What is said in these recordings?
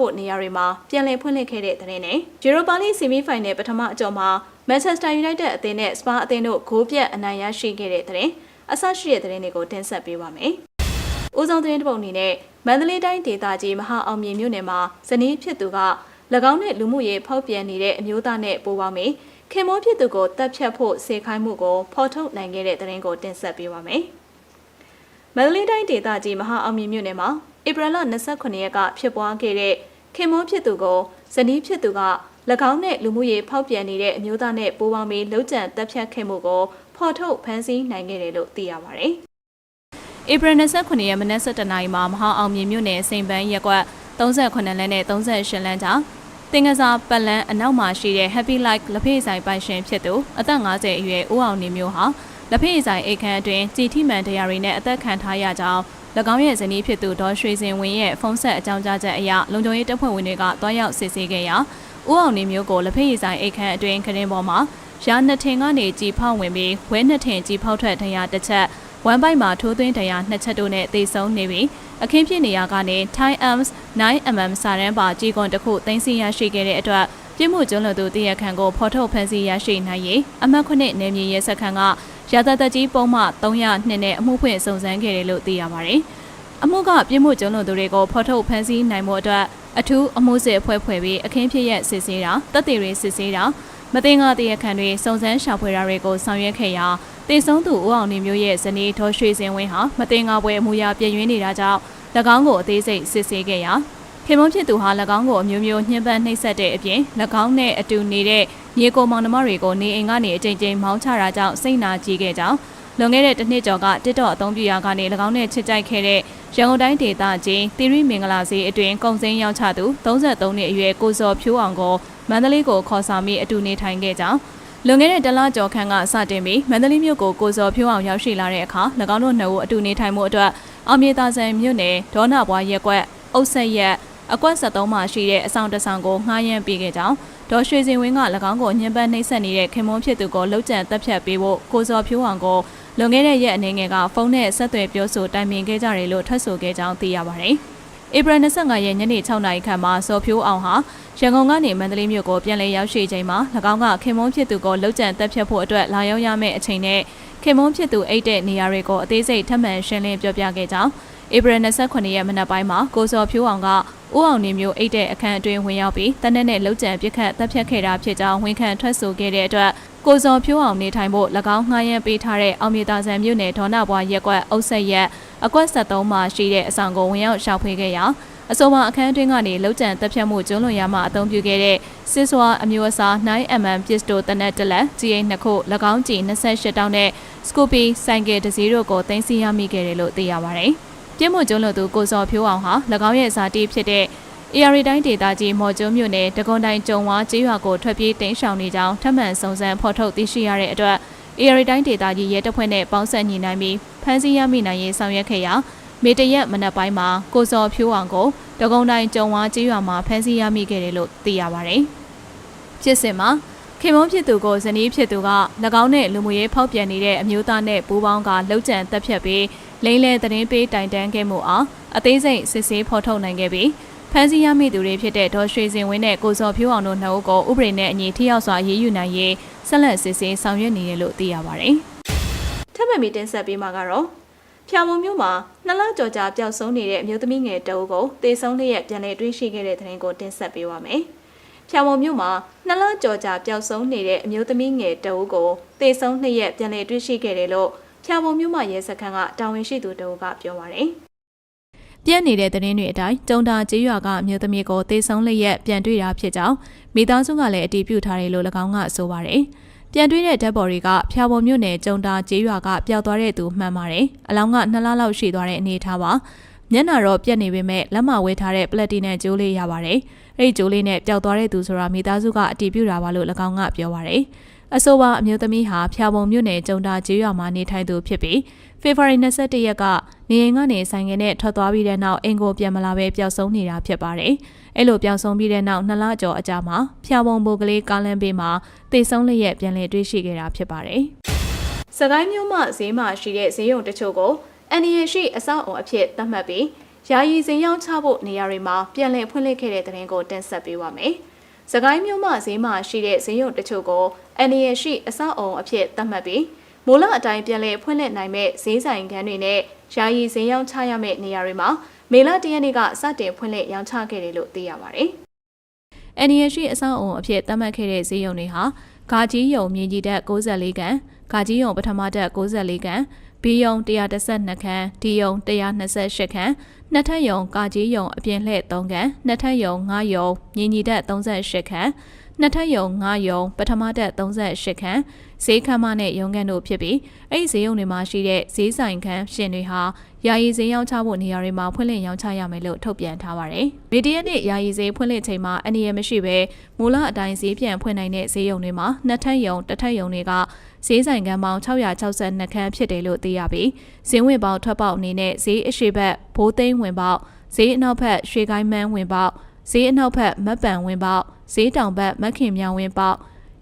ဖို့နေရာတွေမှာပြန်လည်ဖွင့်လှစ်ခဲ့တဲ့တဲ့နဲ့ Europa League Semi-Final ပထမအကြော်မှာ Manchester United အသင်းနဲ့ Spa အသင်းတို့ဂိုးပြတ်အနိုင်ရရှိခဲ့တဲ့တဲ့အဆရှိတဲ့တဲ့တွေကိုတင်ဆက်ပေးပါမယ်။ဦးဆောင်သတင်းတစ်ပုဒ်အနေနဲ့မန္တလေးတိုင်းဒေသကြီးမဟာအောင်မြေမြို့နယ်မှာဇနီးဖြစ်သူက၎င်းနဲ့လူမှုရေးဖောက်ပြန်နေတဲ့အမျိုးသားနဲ့ပိုးပေါင်းပြီးခင်မောဖြစ်သူကိုတပ်ဖြတ်ဖို့စေခိုင်းမှုကိုဖော်ထုတ်နိုင်ခဲ့တဲ့တဲ့ကိုတင်ဆက်ပေးပါမယ်။မန္တလေးတိုင်းဒေသကြီးမဟာအောင်မြေမြို့နယ်မှာ ဧပြီလ29ရက်ကဖြစ်ပွားခဲ့တဲ့ခင်မောဖြစ်သူကိုဇနီးဖြစ်သူက၎င်းနဲ့လူမှုရေးဖောက်ပြန်နေတဲ့အမျိုးသားနဲ့ပိုးပေါင်းပြီးလှုပ်ကြံတပ်ဖြတ်ခဲ့မှုကိုဖော်ထုတ်ဖမ်းဆီးနိုင်ခဲ့တယ်လို့သိရပါတယ်။ဧပြီ29ရက်မနက်7:00နာရီမှာမဟာအောင်မြေမြို့နယ်စိန်ပန်းရက်ကွက်38လမ်းနဲ့38လမ်းကြားတင်ကစားပတ်လန်းအနောက်မှာရှိတဲ့ Happy Life လက်ဖေးဆိုင်ပိုင်ရှင်ဖြစ်သူအသက်50အရွယ်ဦးအောင်နေမျိုးဟာလက်ဖေးဆိုင်အိတ်ခမ်းအတွင်းကြည်ထိမှန်တရားတွေနဲ့အသက်ခံထားရကြောင်း၎ င်းရဲ့ဇနီးဖြစ်သူဒေါ်ရွှေစင်ဝင်းရဲ့ဖုန်းဆက်အကြောင်းကြားချက်အရလုံခြုံရေးတပ်ဖွဲ့ဝင်တွေကတွားရောက်စစ်ဆေးခဲ့ရာဦးအောင်နေမျိုးကိုလက်ဖေးဆိုင်အိတ်ခမ်းအတွင်းခရင်ပေါ်မှာရာနှစ်ထင်ကနေကြည်ဖောက်ဝင်ပြီးဝဲနှစ်ထင်ကြည်ဖောက်ထွက်တရားတစ်ချက်ဝမ်ပိုက်မှာထိုးသွင်းတရားနှစ်ချက်တို့နဲ့သေဆုံးနေပြီးအခင်းဖြစ်နေရာကနေ Thai Arms 9mm စာရန်ပါကြီးကွန်တစ်ခုတင်စီရရှိခဲ့တဲ့အတွက်ပြစ်မှုကျူးလွန်သူတရခန်ကိုဖော်ထုတ်ဖမ်းဆီးရရှိနိုင်ရေးအမှတ်ခုနှစ်နယ်မြေရဲစခန်းက ရာသသက်ကြီးပုံမှ302နဲ့အမှုဖွင့်စုံစမ်းခဲ့တယ်လို့သိရပါတယ်။အမှုကပြစ်မှုကျူးလွန်သူတွေကိုဖော်ထုတ်ဖမ်းဆီးနိုင်မှုအတွက်အထူးအမှုစစ်အဖွဲ့ဖွဲ့ပြီးအခင်းဖြစ်ရစစ်ဆေးတာတပ်တွေတွေစစ်ဆေးတာမတင်ငါတရခန်တွေစုံစမ်းရှာဖွေတာတွေကိုဆောင်ရွက်ခဲ့ရာတေဆုံးသူဦးအောင်နေမျိုးရဲ့ဇနီးဒေါ်ရွှေစင်ဝင်းဟာမတင်ငါပွဲအမှုရပြည့်ရင်းနေတာကြောင့်၎င်းကိုအသေးစိတ်စစ်ဆေးခဲ့ရာ ခင်မုန်းဖြစ်သူဟာ၎င်းကိုအမျိုးမျိုးညှဉ်းပန်းနှိပ်စက်တဲ့အပြင်၎င်းနဲ့အတူနေတဲ့ညီကိုမောင်နှမတွေကိုနေအိမ်ကနေအကြိမ်ကြိမ်မောင်းချတာကြောင့်စိတ်နာကြီးခဲ့ကြောင်းလွန်ခဲ့တဲ့တစ်နှစ်ကျော်ကတစ်တော့အသုံးပြုရာကနေ၎င်းနဲ့ချစ်ကြိုက်ခဲ့တဲ့ရန်ကုန်တိုင်းဒေသကြီးသီရိမင်္ဂလာစီအတွင်ကုံစင်းရောက်ချသူ33နှစ်အရွယ်ကိုစောဖြိုးအောင်ကိုမန္တလေးကိုခေါ်ဆောင်ပြီးအတူနေထိုင်ခဲ့ကြောင်းလွန်ခဲ့တဲ့တလကျော်ခန့်ကစတင်ပြီးမန္တလေးမြို့ကိုကိုစောဖြိုးအောင်ရောက်ရှိလာတဲ့အခါ၎င်းတို့နှစ်ဦးအတူနေထိုင်မှုအတွက်အောင်မြေသာဆန်မြို့နယ်ဒေါနာဘွားရက်ကွက်အုပ်ဆက်ရက် အကွက်73မှာရှိတဲ့အဆောင်တဆောင်ကိုငှားရမ်းပေးခဲ့ကြောင်းဒေါ်ရွှေစင်ဝင်းက၎င်းကိုညှဉ်းပန်းနှိပ်စက်နေတဲ့ခင်မွန်းဖြစ်သူကိုလှုပ်ကြံတက်ဖြတ်ပေးဖို့ကိုစောဖြိုးအောင်ကိုလွန်ခဲ့တဲ့ရက်အနေငယ်ကဖုန်းနဲ့ဆက်သွယ်ပြောဆိုတိုင်ပင်ခဲ့ကြတယ်လို့ထွက်ဆိုခဲ့ကြောင်းသိရပါတယ်။ဧပြီ25ရက်ညနေ6နာရီခန့်မှာစောဖြိုးအောင်ဟာရန်ကုန်ကနေမန္တလေးမြို့ကိုပြန်လည်ရောက်ရှိချိန်မှာ၎င်းကခင်မွန်းဖြစ်သူကိုလှုပ်ကြံတက်ဖြတ်ဖို့အတွက်လာရောက်ရမယ့်အချိန်နဲ့ခင်မွန်းဖြစ်သူအိတ်တဲ့နေရာတွေကိုအသေးစိတ်ထပ်မံရှင်းလင်းပြောပြခဲ့ကြောင်း ဧပြီ29ရက်မနက်ပိုင်းမှာကိုစောဖြိုးအောင်ကဦးအောင်နေမျိုးအိတ်တဲ့အခန်းအတွင်းဝင်ရောက်ပြီးတနက်နဲ့လှုပ်ကြံပစ်ခတ်တပ်ဖြတ်ခဲ့တာဖြစ်ကြောင်းဝန်ခံထွက်ဆိုခဲ့တဲ့အတွက်ကိုစောဖြိုးအောင်နေထိုင်ဖို့၎င်းငှားရမ်းပေးထားတဲ့အောင်မြေသာဆန်မြို့နယ်ဒေါနာဘွားရက်ကွက်အုပ်ဆက်ရက်အကွက်73မှာရှိတဲ့အဆောင်ကိုဝင်ရောက်ရှာဖွေခဲ့ရာအဆိုပါအခန်းအတွင်းကနေလှုပ်ကြံတပ်ဖြတ်မှုကျုံးလွန်ရမှအသုံးပြုခဲ့တဲ့စစ်စွာအမျိုးအစား 9mm ပစ္စတိုတနက်တလက် GA နှစ်ခု၎င်းကြည်28တောင်းနဲ့စကူပီဆိုင်ကယ်တစ်စီးတို့ကိုတင်စီရမိခဲ့တယ်လို့သိရပါတယ်။ ပြစ်မှုကျုံးလွန်သူကိုစောဖြိုးအောင်ဟာ၎င်းရဲ့ဇာတိဖြစ်တဲ့ AR တိုင်းဒေသကြီးမော်ကျုံမြို့နယ်တကွန်တိုင်းကျုံဝါကျေးရွာကိုထွက်ပြေးတိမ်းရှောင်နေကြောင်းထပ်မံစုံစမ်းဖော်ထုတ်သိရှိရတဲ့အတွက် AR တိုင်းဒေသကြီးရဲတပ်ဖွဲ့နဲ့ပေါင်းဆက်ညီနိုင်ပြီးဖမ်းဆီးရမိနိုင်ရေးဆောင်ရွက်ခဲ့ရာမေတရက်မနက်ပိုင်းမှာကိုစောဖြိုးအောင်ကိုတကုံတိုင်းကျုံဝါကျေးရွာမှာဖမ်းဆီးရမိခဲ့တယ်လို့သိရပါတယ်။ဖြစ်စဉ်မှာခင်မုန်းဖြစ်သူကိုဇနီးဖြစ်သူက၎င်းနဲ့လူမှုရေးဖောက်ပြန်နေတဲ့အမျိုးသားနဲ့ပူးပေါင်းကလှုပ်ကြံတက်ဖြတ်ပြီး လိမ့်လဲသတင်းပေးတိုင်တန်းခဲ့မှုအောင်အသေးစိတ်စစ်ဆေးဖော်ထုတ်နိုင်ခဲ့ပြီးဖမ်းဆီးရမိသူတွေဖြစ်တဲ့ဒေါ်ရွှေစင်ဝင်းနဲ့ကိုစောဖြိုးအောင်တို့နှစ်ဦးကိုဥပဒေနဲ့အညီထိရောက်စွာရေးယူနိုင်ရေးဆက်လက်စစ်ဆေးဆောင်ရွက်နေတယ်လို့သိရပါတယ်။ထပ်မံပြီးတင်ဆက်ပေးမှာကတော့ဖျာမုံမျိုးမှာနှစ်လကြော်ကြာပျောက်ဆုံးနေတဲ့အမျိုးသမီးငယ်တအုပ်ကိုတေဆုံးလျက်ပြန်လည်တွေ့ရှိခဲ့တဲ့တဲ့ရင်ကိုတင်ဆက်ပေးပါမယ်။ဖျာမုံမျိုးမှာနှစ်လကြော်ကြာပျောက်ဆုံးနေတဲ့အမျိုးသမီးငယ်တအုပ်ကိုတေဆုံးလျက်ပြန်လည်တွေ့ရှိခဲ့တယ်လို့ ဖျာမုံမျိုးမှာရဲစခန်းကတာဝန်ရှိသူတအုပ်ကပြောပါတယ်။ပြက်နေတဲ့သတင်းတွေအတိုင်းတုံတာကျေးရွာကအမျိုးသမီးကိုတေဆုံးလျက်ပြန်တွေ့တာဖြစ်ကြောင်းမိသားစုကလည်းအတည်ပြုထားတယ်လို့၎င်းကဆိုပါတယ်။ပြန်တွေ့တဲ့ဓာတ်ပေါ်တွေကဖျာပုံမြို့နယ်ကျုံတာကျေးရွာကပျောက်သွားတဲ့သူမှန်ပါတယ်။အလောင်းကနှစ်လလောက်ရှိသွားတဲ့အနေအထားပါ။မျက်နှာတော့ပြက်နေပေမဲ့လက်မဝဲထားတဲ့ပလက်တီနဲ့ဂျိုးလေးရပါတယ်။အဲ့ဒီဂျိုးလေးနဲ့ပျောက်သွားတဲ့သူဆိုတာမိသားစုကအတည်ပြုတာပါလို့၎င်းကပြောပါတယ်။ အဆိုပါအမျိုးသမီးဟာဖျာပုံမြို့နယ်ကျုံတာကျေးရွာမှာနေထိုင်သူဖြစ်ပြီးဖေဖော်ဝါရီ21ရက်ကနေအိမ်ကနေဆိုင်ငယ်နဲ့ထွက်သွားပြီးတဲ့နောက်အင်ကိုပြန်မလာဘဲပျောက်ဆုံးနေတာဖြစ်ပါတယ်။အဲ့လိုပျောက်ဆုံးပြီးတဲ့နောက်နှစ်လကျော်အကြာမှာဖျာပုံဘိုကလေးကားလမ်းဘေးမှာတေဆုံးလျက်ပြန်လည်တွေ့ရှိခဲ့တာဖြစ်ပါတယ်။စကိုင်းမြို့မှဈေးမှာရှိတဲ့ဈေးရုံတချို့ကိုအန်ဒီရရှိအဆောက်အုံအဖြစ်သတ်မှတ်ပြီးယာယီဈေးရောင်းချဖို့နေရာတွေမှာပြန်လည်ဖွင့်လှစ်ခဲ့တဲ့သတင်းကိုတင်ဆက်ပေးပါမယ်။ စကိုင်းမြို့မှာဈေးမှာရှိတဲ့ဈေးရုံတချို့ကိုအန်ရီရှိအဆောက်အုံအဖြစ်သတ်မှတ်ပြီးမိုးလအတိုင်းပြန်လည်ဖွင့်လှစ်နိုင်မဲ့ဈေးဆိုင်ခန်းတွေနဲ့ယာယီဈေးရောင်းချရမယ့်နေရာတွေမှာမေလတရက်နေ့ကစတင်ဖွင့်လှစ်ရောင်းချခဲ့တယ်လို့သိရပါတယ်။အန်ရီရှိအဆောက်အုံအဖြစ်သတ်မှတ်ခဲ့တဲ့ဈေးရုံတွေဟာဂါကြီးယုံမြင်းကြီးတက်64ခန်းဂါကြီးယုံပထမတက်64ခန်းဘီယုံ112ခန်းဒီယုံ128ခန်း နှစ်ထပ်ယုံကာကြီးယုံအပြင်လှည့်3ခန်းနှစ်ထပ်ယုံ9ယုံမြင်းကြီးတက်38ခန်းနှစ်ထပ်ယုံ9ယုံပထမတက်38ခန်းဈေးခန်းမနဲ့ရုံးခန်းတို့ဖြစ်ပြီးအဲ့ဒီဈေးရုံတွေမှာရှိတဲ့ဈေးဆိုင်ခန်းရှင်တွေဟာယာယီဈေးရောင်းချဖို့နေရာတွေမှာဖွင့်လှစ်ရောင်းချရမယ်လို့ထုတ်ပြန်ထားပါတယ်။မီဒီယာနဲ့ယာယီဈေးဖွင့်လှစ်ချိန်မှာအနေရမရှိဘဲမူလအတိုင်းဈေးပြန်ဖွင့်နိုင်တဲ့ဈေးရုံတွေမှာနှစ်ထပ်ယုံတစ်ထပ်ယုံတွေကဈေးဆိုင်ခန်းပေါင်း662ခန်းဖြစ်တယ်လို့သိရပြီးဈေးဝင်ပေါက်ထွက်ပေါက်အနေနဲ့ဈေးအရှိဘက်ဘိုးသိန်းဝင်ပေါက်ဈေးအနောက်ဘက်ရွှေကိုင်းမန်းဝင်ပေါက်ဈေးအနောက်ဘက်မက်ပံဝင်ပေါက်ဈေးတောင်ဘက်မက်ခင်မြောင်ဝင်ပေါက်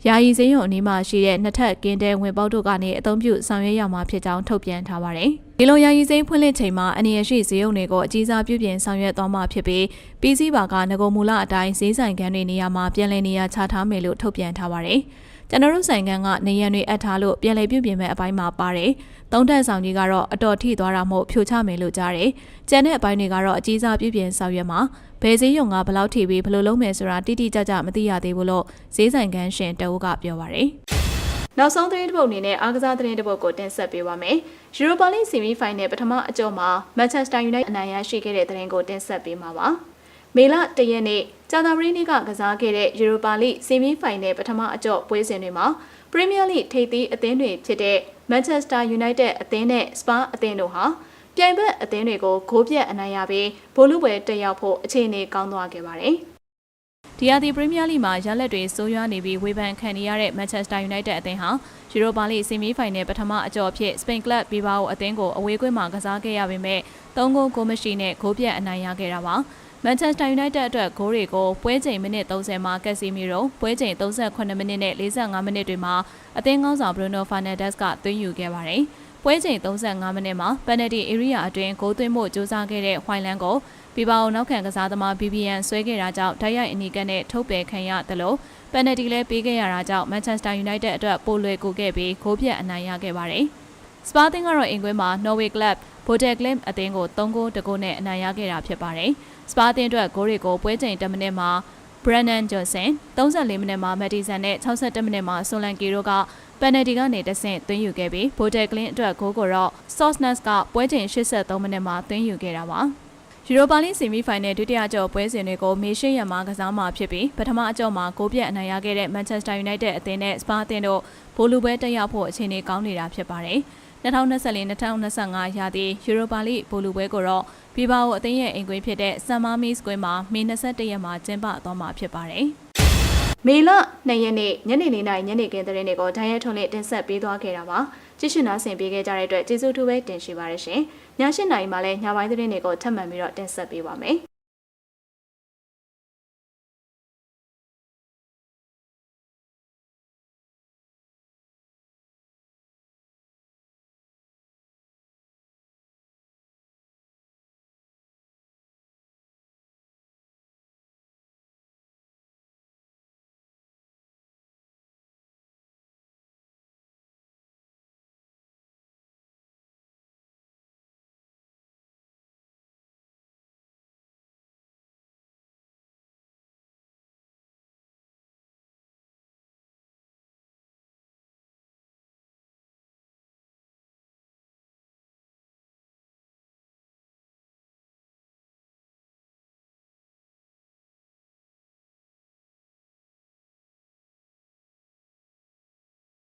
ယာယီစင်းရုံအနီးမှာရှိတဲ့နှစ်ထပ်ကင်းတဲဝင်ပေါက်တို့ကနေအသုံးပြုဆောင်ရွက်ရမှာဖြစ်ကြောင်းထုတ်ပြန်ထားပါတယ်။ဒီလိုယာယီစင်းဖွင့်လှစ်ချိန်မှာအနေရရှိဈေးရုံတွေကိုအကြီးစားပြုပြင်ဆောင်ရွက်သွားမှာဖြစ်ပြီးပြည်စည်းပါကငကိုမူလအတိုင်းဈေးဆိုင်ခန်းတွေနေရာမှာပြန်လည်နေရာချထားမယ်လို့ထုတ်ပြန်ထားပါတယ်။ ကျွန်တော်တို့ဆိုင်ခန်းကနေရန်တွေအပ်ထားလို့ပြန်လည်ပြုပြင်မဲ့အပိုင်းမှာပါတယ်။သုံးထပ်ဆောင်ကြီးကတော့အတော်ထိသွားတာမို့ဖြိုချမယ်လို့ကြားတယ်။ကျန်တဲ့အပိုင်းတွေကတော့အကြီးစားပြုပြင်ဆောင်ရွက်မှာဘယ်ဈေးရုံကဘယ်လောက်ထိပြီးဘယ်လိုလုပ်မယ်ဆိုတာတိတိကျကျမသိရသေးဘူးလို့ဈေးဆိုင်ခန်းရှင်တအုပ်ကပြောပါရယ်။နောက်ဆုံးသတင်းတစ်ပုဒ်အနေနဲ့အားကစားသတင်းတစ်ပုဒ်ကိုတင်ဆက်ပေးပါမယ်။ Europa League Semi Final ပထမအကြော့မှာ Manchester United အနိုင်ရရှိခဲ့တဲ့သတင်းကိုတင်ဆက်ပေးမှာပါ။မေလ၁ရက်နေ့ ကြာသပတေးနေ့ကကစားခဲ့တဲ့ Europa League Semi Final ပထမအကြော့ပွဲစဉ်တွေမှာ Premier League ထိပ်သီးအသင်းတွေဖြစ်တဲ့ Manchester United အသင်းနဲ့ Spa အသင်းတို့ဟာပြိုင်ဘက်အသင်းတွေကိုဂိုးပြတ်အနိုင်ရပြီးဘိုလ်လူပွဲတက်ရောက်ဖို့အခြေအနေကောင်းသွားခဲ့ပါတယ်။ဒီယာဒီပရီးမီးယားလိမှာရလက်တွေစိုးရွားနေပြီးဝေဖန်ခံနေရတဲ့ Manchester United အသင်းဟာယူရိုပါလိဆီမီဖိုင်နယ်ပထမအကြော့ဖြစ် Spain Club Bilbao အသင်းကိုအဝေးကွင်းမှာကစားခဲ့ရပေမဲ့၃ဂိုးဂိုးမရှိနဲ့ဂိုးပြတ်အနိုင်ရခဲ့တာပါ။ Manchester United အတွက်ဂိုးတွေကိုပွဲချိန်မိနစ်30မှာကက်စီမီရိုပွဲချိန်38မိနစ်နဲ့45မိနစ်တွေမှာအသင်းကောင်းဆောင် Bruno Fernandes ကသွင်းယူခဲ့ပါတယ်။ပွဲချိန်35မိနစ်မှာ penalty area အတွင်းဂိုးသွင်းဖို့ကြိုးစားခဲ့တဲ့ Hoyland ကိုဘီဘာအိုနောက်ခံကစားသမား BBN ဆွဲခဲ့တာကြောင့်ဓာတ်ရိုက်အနီကနဲ့ထုတ်ပယ်ခံရသလိုပယ်နယ်တီလည်းပေးခဲ့ရတာကြောင့် Manchester United အတွက်ပိုလွယ်ကူခဲ့ပြီးဂိုးပြတ်အနိုင်ရခဲ့ပါတယ်။စပါတင်ကတော့အင်ကွင်းမှာ Norway Club Bodø/Glimt အသင်းကို3ဂိုးတဂိုးနဲ့အနိုင်ရခဲ့တာဖြစ်ပါတယ်။စပါတင်အတွက်ဂိုးတွေကိုပွဲချိန်10မိနစ်မှာ Brennan Johnson 34မိနစ်မှာ Madison နဲ့62မိနစ်မှာ Solanke တို့ကပယ်နယ်တီကနေတဆင့်သွင်းယူခဲ့ပြီး Bodø/Glimt အတွက်ဂိုးကိုတော့ Sosnes ကပွဲချိန်83မိနစ်မှာသွင်းယူခဲ့တာပါ။ယူရိုပါလိဆီမီဖိုင်နယ်ဒုတိယကြော့ပွဲစဉ်တွေကိုမေရှင်းရမှာကစားမှာဖြစ်ပြီးပထမအကြော့မှာဂိုးပြတ်အနိုင်ရခဲ့တဲ့ Manchester United အသင်းနဲ့ Spa အသင်းတို့ဘိုလူပွဲတက်ရောက်ဖို့အခြေအနေကောင်းနေတာဖြစ်ပါတယ်။ 2024-2025ရာသီယူရိုပါလိဘိုလူပွဲကိုတော့ဘီဘာအိုအသင်းရဲ့အိမ်ကွင်းဖြစ်တဲ့ဆမ်မာမီစကွင်းမှာမေ21ရက်မှာကျင်းပသွားမှာဖြစ်ပါတယ်။မေလ2ရက်နေ့ညနေ4နာရီညနေခင်းသတင်းတွေကိုဒိုင်းရဲထုံးနဲ့တင်ဆက်ပေးသွားခဲ့တာပါ။ကြည့်ရှုနာဆင်ပေးခဲ့ကြတဲ့အတွက်ကျေးဇူးတူပဲတင်ရှိပါရရှင်။ည7နာရီမှာလည်းညပိုင်းသတင်းတွေကိုထပ်မံပြီးတော့တင်ဆက်ပေးပါမယ်။